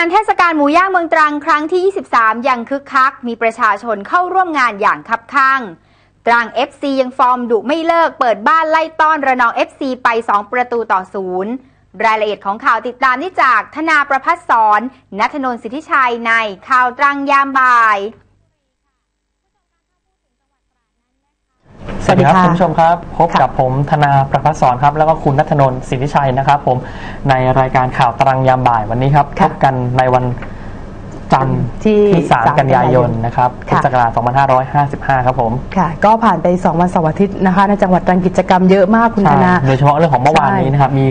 งานเทศกาลหมูย่างเมืองตรังครั้งที่ 23ยังคึกคัก มีประชาชนเข้าร่วมงานอย่างคับข้าง ตรัง FC ยังฟอร์มดุไม่เลิกเปิดบ้านไล่ต้อนระนอง FC ไป 2 ประตูต่อศูนย์รายละเอียดของข่าวติดตามได้จากธนาประพัฒสอนนัทนนท์สิทธิชัยในข่าวตรังยามบ่าย สวัสดีครับสวัสดีค่ะคุณผู้ชมครับ พบค่ะกับผมธนาประพัฒสอนครับ แล้วก็คุณนัทนนท์สิทธิชัยนะครับ ผมในรายการข่าวตรังยามบ่ายวันนี้ครับพค่ะบกันในวันจันทร์ที่ที่3 3กันยายนนะครับพุทธค่ะศักราช2555 ครับผมค่ะ ก็ผ่านไป 2 วันเสาร์อาทิตย์นะคะ ในจังหวัดตรังกิจกรรมเยอะมากคุณธใช่นา โดยเฉพาะเรื่องของเมื่อวานใช่นี้นะครับ มี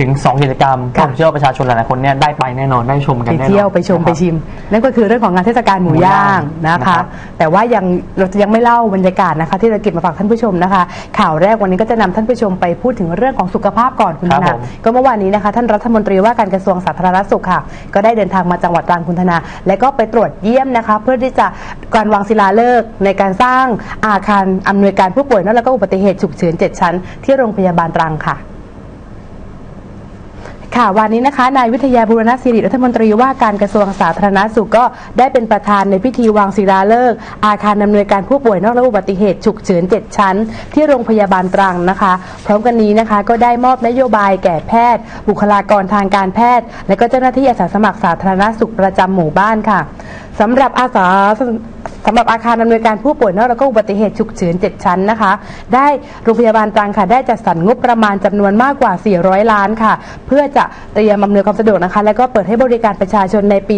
ถึง 2 กิจกรรมค่ะผมเชื่อว่าประชาชนหลายๆคนเนี่ยได้ไปแน่นอนได้ชมกันไปแน่นอนเที่ยวไปชมนะครับไปชิม นั่นก็คือเรื่องของงานเทศกาลหมูย่างหมูย่างนะนะครัคะ บ แต่ว่ายังเราจะยังไม่เล่าบรรยากาศนะคะ ที่เราเก็บมาฝากท่านผู้ชมนะคะ ข่าวแรกวันนี้ก็จะนำท่านผู้ชมไปพูดถึงเรื่องของสุขภาพก่อนคุณธครับนาผม ก็เมื่อวานนี้นะคะ ท่านรัฐมนตรีว่าการกระทรวงสาธารณสุขค่ะ ก็ได้เดินทางมาจังหวัดตรังคุณธนา และก็ไปตรวจเยี่ยมนะคะ เพื่อที่จะการวางศิลาฤกษ์ในการสร้างอาคารอำนวยการผู้ป่วยนอกแล้วก็อุบัติเหตุฉุกเฉิน7ชั้น ที่โรงพยาบาลตรังค่ะ ค่ะวันนี้นะคะนายวิทยาบุรณศิริรัฐมนตรีว่าการกระทรวงสาธารณสุขก็ได้เป็นประธานในพิธีวางศิลาฤกษ์อาคารดำเนินการผู้ป่วยนอกระบบอุบัติเหตุฉุกเฉิน 7 ชั้น ที่โรงพยาบาลตรังนะคะ พร้อมกันนี้นะคะก็ได้มอบนโยบายแก่แพทย์ บุคลากรทางการแพทย์ และก็เจ้าหน้าที่อาสาสมัครสาธารณสุขประจำหมู่บ้านค่ะสำหรับอาสา สำหรับอาคารอำนวยการผู้ป่วยนอกแล้วก็อุบัติเหตุฉุกเฉิน 7 ชั้นนะคะ ได้โรงพยาบาลตรังค่ะได้จัดสรรงบประมาณจำนวนมากกว่า 400 ล้านค่ะ เพื่อจะเตรียมอำนวยความสะดวกนะคะ และก็เปิดให้บริการประชาชนในปี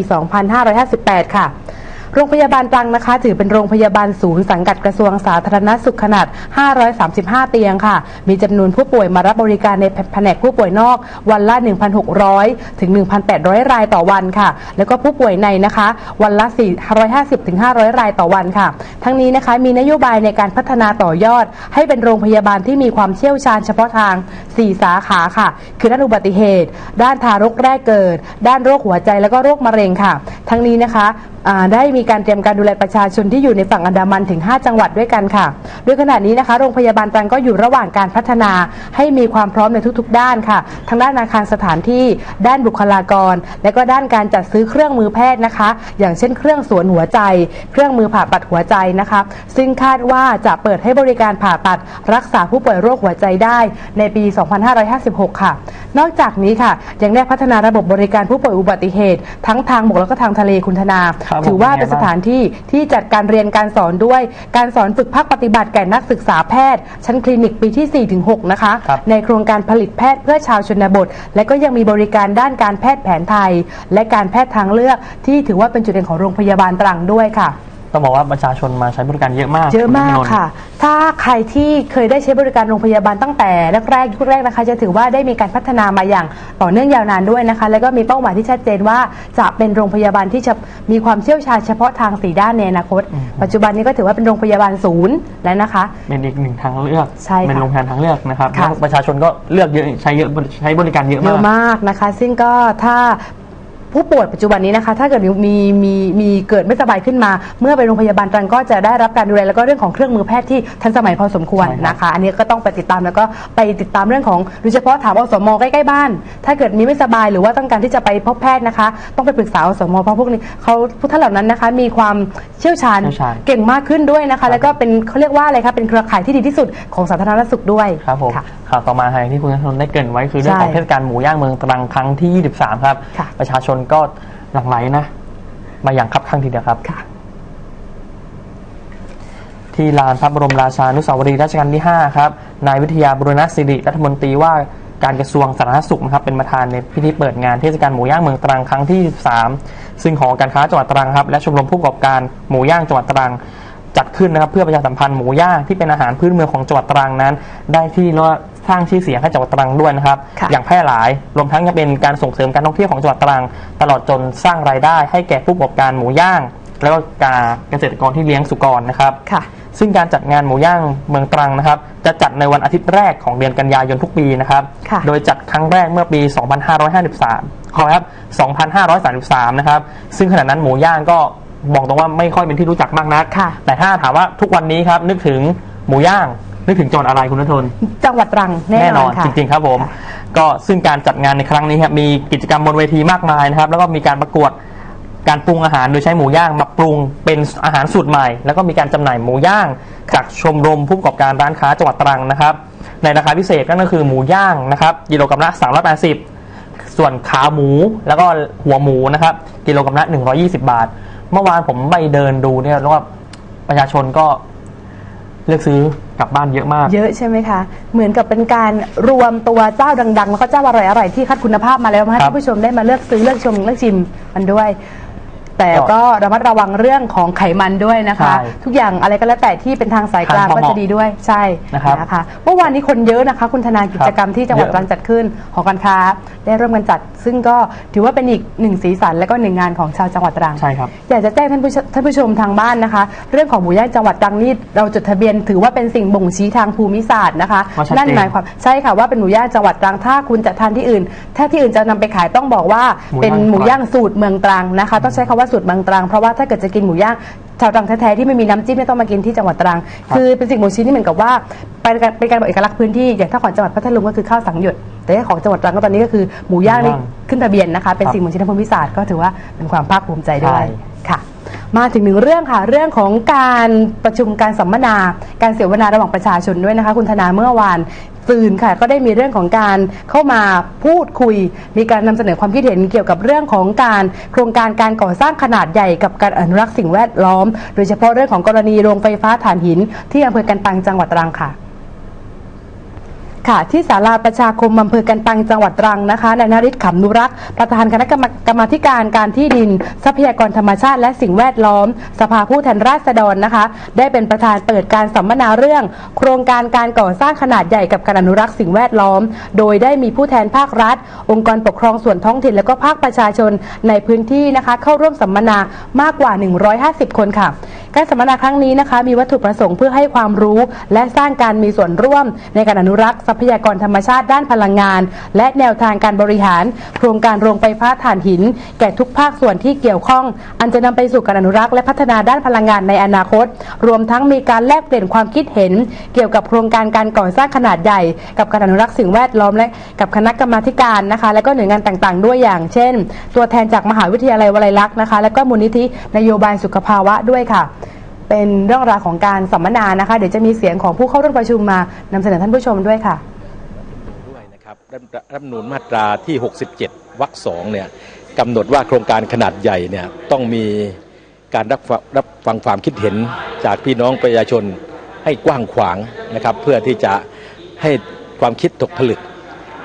2558 ค่ะ โรงพยาบาลตรังนะคะ ถือเป็นโรงพยาบาลศูนย์สังกัดกระทรวงสาธารณสุขขนาด 535 เตียงค่ะ มีจำนวนผู้ป่วยมารับบริการในแผนกผู้ป่วยนอกวันละ 1,600 ถึง 1,800 รายต่อวันค่ะ แล้วก็ผู้ป่วยในนะคะ วันละ 450 ถึง 500 รายต่อวันค่ะ ทั้งนี้นะคะมีนโยบายในการพัฒนาต่อยอด ให้เป็นโรงพยาบาลที่มีความเชี่ยวชาญเฉพาะทาง 4 สาขาค่ะ คือด้านอุบัติเหตุ ด้านทารกแรกเกิด ด้านโรคหัวใจแล้วก็โรคมะเร็งค่ะ ทั้งนี้นะคะได้มีการเตรียมการดูแลประชาชนที่อยู่ในฝั่งอันดามันถึง 5 จังหวัดด้วยกันค่ะด้วยขณะนี้นะคะโรงพยาบาลตรังก็อยู่ระหว่างการพัฒนาให้มีความพร้อมในทุกๆ ด้านค่ะ ทั้งด้านอาคารสถานที่ ด้านบุคลากร และก็ด้านการจัดซื้อเครื่องมือแพทย์นะคะ อย่างเช่นเครื่องสวนหัวใจ เครื่องมือผ่าตัดหัวใจนะคะ ซึ่งคาดว่าจะเปิดให้บริการผ่าตัด รักษาผู้ป่วยโรคหัวใจได้ในปี 2556 ค่ะ นอกจากนี้ค่ะ ยังได้พัฒนาระบบบริการผู้ป่วยอุบัติเหตุ ทั้งทางบกแล้วก็ทางทะเลคุณธนาครับผมถือว่าเป็นสถานที่ที่จัดการเรียนการสอนด้วย การสอนฝึกภาคปฏิบัติแก่นักศึกษาแพทย์ ชั้นคลินิกปีที่ 4-6 นะคะครับในโครงการผลิตแพทย์เพื่อชาวชนบท และก็ยังมีบริการด้านการแพทย์แผนไทย และการแพทย์ทางเลือกที่ถือว่าเป็นจุดเด่นของโรงพยาบาลตรังด้วยค่ะ ต้องบอกว่าประชาชนมาใช้บริการเยอะมากเยอะมากณนัทนนท์ค่ะ ถ้าใครที่เคยได้ใช้บริการโรงพยาบาลตั้งแต่แรกๆยุคแรกนะคะ จะถือว่าได้มีการพัฒนามาอย่างต่อเนื่องยาวนานด้วยนะคะ แล้วก็มีเป้าหมายที่ชัดเจนว่าจะเป็นโรงพยาบาลที่จะมีความเชี่ยวชาญเฉพาะทางสีด้านในอนาคต ปัจจุบันนี้ก็ถือว่าเป็นโรงพยาบาลศูนย์แล้วนะคะเป็นอีกหนึ่งทางเลือกใช่ค่ะเป็นโรงพยาบาลทางเลือกนะครับค่ะแล้วประชาชนก็เลือกเยอะใช้เยอะใช้บริการเยอะเยมากอะมากนะคะ ซึ่งก็ถ้า ผู้ป่วยปัจจุบันนี้นะคะ ถ้าเกิดมีมีมีเกิดไม่สบายขึ้นมา เมื่อไปโรงพยาบาลตรังก็จะได้รับการดูแลแล้วก็เรื่องของเครื่องมือแพทย์ที่ทันสมัยพอสมควรใช่ครับนะคะ อันนี้ก็ต้องไปติดตามแล้วก็ไปติดตามเรื่องของโดยเฉพาะถามอสมใกล้ๆบ้าน ถ้าเกิดมีไม่สบายหรือว่าต้องการที่จะไปพบแพทย์นะคะ ต้องไปปรึกษาอสมเพราะพวกนี้เขาผู้ท่านเหล่านั้นนะคะ มีความเชี่ยวชาญเชี่ยวชาญเก่งมากขึ้นด้วยนะคะ แล้วก็เป็นเขาเรียกว่าอะไรคะเป็นเครือข่ายที่ดีที่สุดของสาธารณสุขด้วยครับผมค่ะข่าวต่อมาอย่างที่คุณนัทนนท์ได้เกรินไว้คือเรื่องของใช่เทศกาลหมูย่างเมืองตรังครั้งที่ 23 ครับค่ะประชาชนก็หลั่งไหลนะ มาอย่างคับข้างทีเดียวครับค่ะ ที่ลานพระบรมราชานุสาวรีย์รัชกาลที่ 5 ครับ นายวิทยาบุรณศิริรัฐมนตรีว่าการกระทรวงสาธารณสุขนะครับเป็นประธานในพิธีเปิดงานเทศกาลหมูย่างเมืองตรังครั้งที่23ซึ่งหอการค้าจังหวัดตรังครับและชมรมผู้ประกอบการหมูย่างจังหวัดตรัง จัดขึ้นนะครับเพื่อประชาสัมพันธ์หมูย่างที่เป็นอาหารพื้นเมืองของจังหวัดตรังนั้น ได้ที่เรียกว่าสร้างชื่อเสียงให้จังหวัดตรังด้วยนะครับ ค่ะ อย่างแพร่หลายรวมทั้งยังเป็นการส่งเสริมการท่องเที่ยวของจังหวัดตรัง ตลอดจนสร้างรายได้ให้แก่ผู้ประกอบการหมูย่าง แล้วก็การเกษตรกรที่เลี้ยงสุกรนะครับ ค่ะ ซึ่งการจัดงานหมูย่างเมืองตรังนะครับ จะจัดในวันอาทิตย์แรกของเดือนกันยายนทุกปีนะครับ ค่ะ โดยจัดครั้งแรกเมื่อปี 2553ขอครับ 2533 นะครับ ซึ่งขณะนั้นหมูย่างก็ บอกตรงว่าไม่ค่อยเป็นที่รู้จักมากนัก ค่ะ แต่ถ้าถามว่าทุกวันนี้ครับนึกถึงหมูย่าง นึกถึงจังหวัดอะไรคุณนทนจังหวัดตรังแน่นอนค่ะ จริงๆครับผมค่ะก็ซึ่งการจัดงานในครั้งนี้ครับมีกิจกรรมบนเวทีมากมายนะครับ แล้วก็มีการประกวดการปรุงอาหารโดยใช้หมูย่างมาปรุงเป็นอาหารสูตรใหม่ แล้วก็มีการจำหน่ายหมูย่างจากชมรมผู้ประกอบการร้านค้าจังหวัดตรังนะครับ ในราคาพิเศษก็คือหมูย่างนะครับกิโลกรัมละ380 ส่วนขาหมูแล้วก็หัวหมูนะครับกิโลกรัมละ120 บาท เมื่อวานผมไปเดินดูเนี่ยแล้วว่าประชาชนก็เลือกซื้อกลับบ้านเยอะมาก เยอะใช่ไหมคะ เหมือนกับเป็นการรวมตัวเจ้าดังๆ แล้วก็เจ้าอร่อยๆที่คัดคุณภาพมาแล้วมาให้ครับท่านผู้ชมได้มาเลือกซื้อเลือกชมเลือกชิมมันด้วย แต่ก็ก็ระมัดระวังเรื่องของไขมันด้วยนะคะ ใช่ทุกอย่างอะไรก็แล้วแต่ที่เป็นทางสายกลางทานพอก็เหมาะจะดีด้วยใช่นะครับนะคะเมื่อวานนี้คนเยอะนะคะ คุณธนากิจกรรมที่จังหวัดเยอะ ตรังจัดขึ้นหอการค้าได้ร่วมกันจัด ซึ่งก็ถือว่าเป็นอีกหนึ่งสีสันและก็หนึ่งงานของชาวจังหวัดตรัง ใช่ครับ อยากจะแจ้งท่านผู้ชท่านผู้ชมทางบ้านนะคะ เรื่องของหมูย่างจังหวัดตรังนี่เราจดทะเบียนถือว่าเป็นสิ่งบ่งชี้ทางภูมิศาสตร์นะคะ ว่าชัดเจนนั่นหมายความใช่ค่ะว่าเป็นหมูย่างจังหวัดตรังถ้าคุณจะทานที่อื่น ถ้าที่อื่นจะนำไปขายต้องบอกว่าหมูย่างเป็นหมูย่างสูตรเมืองตรังนะคะ ต้องใช้คำว่าสูตรเมืองตรังเพราะว่าถ้าเกิดจะกินหมูย่างชาวตรังแท้ๆที่ไม่มีน้ำจิ้มเนี่ยต้องมากินที่จังหวัดตรัง คือเป็นสิ่งบ่งชี้ที่เหมือนกับว่าเป็นการเป็นการบอกเอกลักษณ์พื้นที่อย่างถ้าของจังหวัดพัทลุงก็คือข้าวสังหยดแต่ถ้าของจังหวัดตรังก็ตอนนี้ก็คือหมูย่างนี่หมูย่างขึ้นทะเบียนนะคะเป็นครับสิ่งบ่งชี้ทางภูมิศาสตร์ก็ถือว่าเป็นความภาคภูมิใจด้วยใช่ค่ะ มาถึงหนึ่งเรื่องค่ะ เรื่องของการประชุมการสัมมนา การเสวนาระหว่างประชาชนด้วยนะคะ คุณธนาเมื่อวาน ตื่นค่ะ ก็ได้มีเรื่องของการเข้ามาพูดคุย มีการนำเสนอความคิดเห็นเกี่ยวกับเรื่องของการโครงการการก่อสร้างขนาดใหญ่กับการอนุรักษ์สิ่งแวดล้อม โดยเฉพาะเรื่องของกรณีโรงไฟฟ้าถ่านหิน ที่อำเภอกันตังจังหวัดตรังค่ะ ค่ะที่ศาลาประชาคมอำเภอกันตังจังหวัดตรังนะคะนายนริศขำนุรักษ์ประธานคณะกรรมกรรมาธิการการที่ดิน ทรัพยากรธรรมชาติและสิ่งแวดล้อม สภาผู้แทนราษฎรนะคะ ได้เป็นประธานเปิดการสัมมนาเรื่อง โครงการการก่อสร้างขนาดใหญ่กับการอนุรักษ์สิ่งแวดล้อม โดยได้มีผู้แทนภาครัฐ องค์กรปกครองส่วนท้องถิ่นและก็ภาคประชาชนในพื้นที่นะคะ เข้าร่วมสัมมนามากกว่า 150 คนค่ะ การสัมมนาครั้งนี้นะคะ มีวัตถุประสงค์เพื่อให้ความรู้ และสร้างการมีส่วนร่วม ในการอนุรักษ์ทรัพยากรธรรมชาติด้านพลังงาน และแนวทางการบริหาร โครงการโรงไฟฟ้าถ่านหิน แก่ทุกภาคส่วนที่เกี่ยวข้อง อันจะนำไปสู่การอนุรักษ์และพัฒนาด้านพลังงานในอนาคต รวมทั้งมีการแลกเปลี่ยนความคิดเห็น เกี่ยวกับโครงการการก่อสร้างขนาดใหญ่ กับการอนุรักษ์สิ่งแวดล้อมและกับคณะกรรมาการนะคะ และก็หน่วยงานต่างๆ ด้วยอย่าง เช่น ตัวแทนจากมหาวิทยาลัยวลัยลักษณ์นะคะ และก็มูลนิธินโยบายสุขภาวะด้วยค่ะ เป็นเรื่องราวของการสัมมนานะคะ เดี๋ยวจะมีเสียงของผู้เข้าร่วมประชุมมานำเสนอท่านผู้ชมด้วยค่ะด้วยนะครับรัฐมนูญมาตราที่ 67วรรคสองเนี่ยกำหนดว่าโครงการขนาดใหญ่เนี่ยต้องมีการรับรับฟังความคิดเห็นจากพี่น้องประชาชนให้กว้างขวางนะครับ เพื่อที่จะให้ความคิดตกผลึก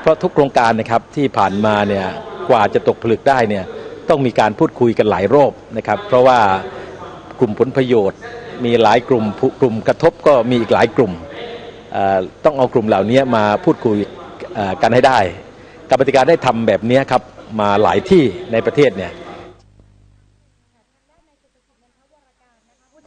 เพราะทุกโครงการนะครับที่ผ่านมาเนี่ยกว่าจะตกผลึกได้เนี่ยต้องมีการพูดคุยกันหลายรอบนะครับ เพราะว่า กลุ่มผลประโยชน์ มีหลายกลุ่มกลุ่มกระทบก็มีอีกหลายกลุ่มต้องเอากลุ่มเหล่านี้มาพูดคุยกันให้ได้กรรมธิการได้ทำแบบนี้ครับมาหลายที่ในประเทศเนี่ย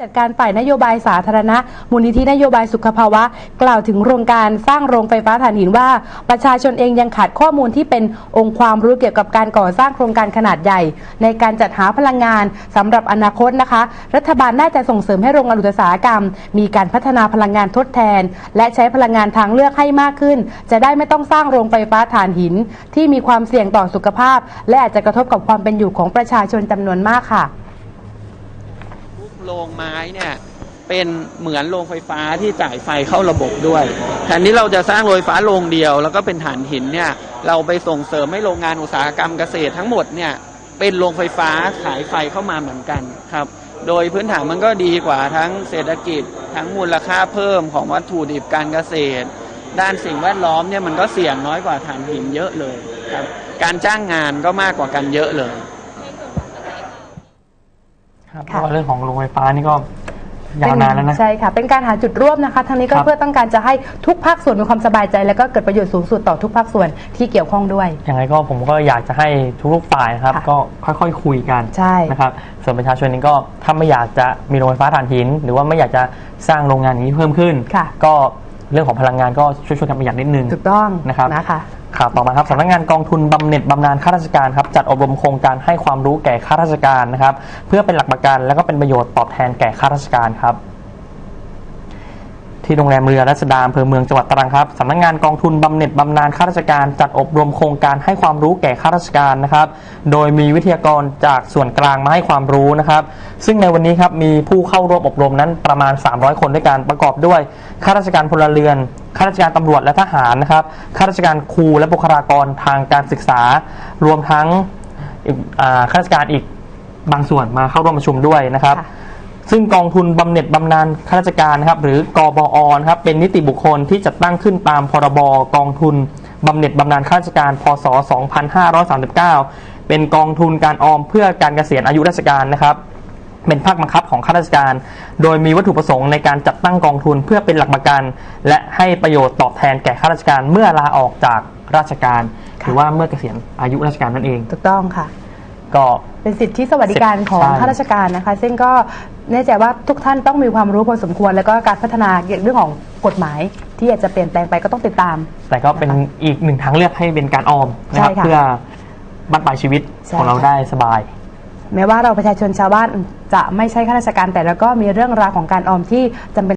จัดการฝ่ายนโยบายสาธารณะ มูลนิธินโยบายสุขภาวะ กล่าวถึงโครงการสร้างโรงไฟฟ้าถ่านหินว่า ประชาชนเองยังขาดข้อมูลที่เป็นองค์ความรู้เกี่ยวกับการก่อสร้างโครงการขนาดใหญ่ ในการจัดหาพลังงานสำหรับอนาคตนะคะ รัฐบาลน่าจะส่งเสริมให้โรงงานอุตสาหกรรม มีการพัฒนาพลังงานทดแทน และใช้พลังงานทางเลือกให้มากขึ้น จะได้ไม่ต้องสร้างโรงไฟฟ้าถ่านหิน ที่มีความเสี่ยงต่อสุขภาพ และอาจจะกระทบกับความเป็นอยู่ของประชาชนจำนวนมากค่ะ โรงไม้เนี่ยเป็นเหมือนโรงไฟฟ้าที่จ่ายไฟเข้าระบบด้วยแทนที่เราจะสร้างโรงไฟฟ้าโรงเดียว แล้วก็เป็นฐานหินเนี่ยเราไปส่งเสริมให้โรงงานอุตสาหกรรมเกษตรทั้งหมดเนี่ยเป็นโรงไฟฟ้าขายไฟเข้ามาเหมือนกันครับ โดยพื้นฐานมันก็ดีกว่าทั้งเศรษฐกิจ ทั้งมูลค่าเพิ่มของวัตถุดิบการเกษตร ด้านสิ่งแวดล้อมเนี่ยมันก็เสี่ยงน้อยกว่าฐานหินเยอะเลยครับการจ้างงานก็มากกว่ากันเยอะเลย ครับเพค่ะราะว่าเรื่องของโรงไฟฟ้านี่ก็ยาวนานแล้วนะ ใช่ค่ะ เป็นการหาจุดร่วมนะคะทางนี้ก็ครับ เพื่อต้องการจะให้ทุกภาคส่วนมีความสบายใจ แล้วก็เกิดประโยชน์สูงสุดต่อทุกภาคส่วนที่เกี่ยวข้องด้วย ยังไงก็ผมก็อยากจะให้ทุกๆฝ่ายนะครับ ค่ะก็ค่อยๆคุยกันใช่ นะครับส่วนประชาชนเองก็ถ้าไม่อยากจะมีโรงไฟฟ้าถ่านหิน หรือว่าไม่อยากจะสร้างโรงงานอย่างนี้เพิ่มขึ้น ค่ะ ก็เรื่องของพลังงานก็ช่วยๆกันประหยัดนิดนึง ถูกต้องนะครับ นะคะ ข่าวต่อมาครับสำนักงานกองทุนบำเหน็จบำนาญข้าราชการครับจัดอบรมโครงการให้ความรู้แก่ข้าราชการนะครับเพื่อเป็นหลักประกันและก็เป็นประโยชน์ตอบแทนแก่ข้าราชการครับ ที่โรงแรมเรือรัชดาอำเภอเมืองจังหวัดตรังครับสำนักงานกองทุนบำเหน็จบำนาญข้าราชการจัดอบรมโครงการให้ความรู้แก่ข้าราชการนะครับ โดยมีวิทยากรจากส่วนกลางมาให้ความรู้นะครับ ซึ่งในวันนี้ครับมีผู้เข้าร่วมอบรมนั้นประมาณ 300 คนด้วยกันประกอบด้วยข้าราชการพลเรือนข้าราชการตำรวจและทหารนะครับข้าราชการครูและบุคลากรทางการศึกษา รวมทั้งข้าราชการอีกบางส่วนมาเข้าร่วมประชุมด้วยนะครับ ซึ่งกองทุนบำเหน็จบำนาญข้าราชการนะครับหรือกบอนะครับเป็นนิติบุคคลที่จัดตั้งขึ้นตามพรบกองทุนบำเหน็จบำนาญข้าราชการ พศ 2539 เป็นกองทุนการออมเพื่อการเกษียณอายุราชการนะครับ เป็นภาคบังคับของข้าราชการ โดยมีวัตถุประสงค์ในการจัดตั้งกองทุนเพื่อเป็นหลักประกัน และให้ประโยชน์ตอบแทนแก่ข้าราชการเมื่อลาออกจากราชการ หรือว่าเมื่อเกษียณอายุราชการนั่นเองถูกต้องค่ะ ก็ เป็นสิทธิสวัสดิการของใช่ ข้าราชการนะคะ ซึ่งก็แน่ใจว่าทุกท่านต้องมีความรู้พอสมควร แล้วก็การพัฒนาเกี่ยวกับเรื่องของกฎหมาย ที่อาจจะเปลี่ยนแปลงไปก็ต้องติดตาม แต่ก็เป็นอีกหนึ่งทางเลือกให้เป็นการออมนะครับใช่ค่ะเพื่อบั้นปลายชีวิตใช่ของเราค่ะ ได้สบาย แม้ว่าเราประชาชนชาวบ้านจะไม่ใช่ข้าราชการแต่เราก็มีเรื่องราวของการออมที่จำเป็น